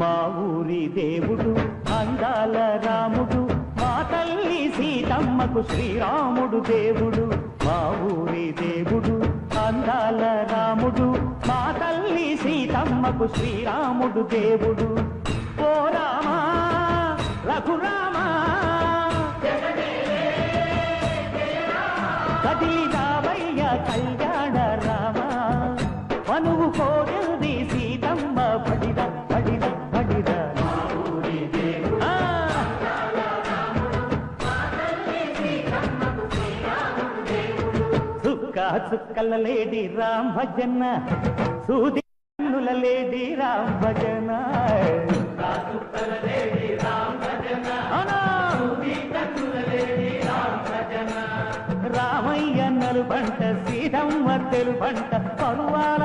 మా ఊరి దేవుడు అందాల రాముడు మా తల్లి సీతమ్మకు శ్రీరాముడు దేవుడు. మా ఊరి దేవుడు అందాల రాముడు మా తల్లి సీతమ్మకు శ్రీరాముడు దేవుడు. ఓ రామా రఘురామా కదిలి రావయ్య కళ్యాణ రామ. మనువు కోరింది చుక్కల లేడి రామ్ భజన సూది కన్నుల లేడి రామ్ భజన? రామయ్య నలు పంట సీతమ్మ తెలు పంట పరువాల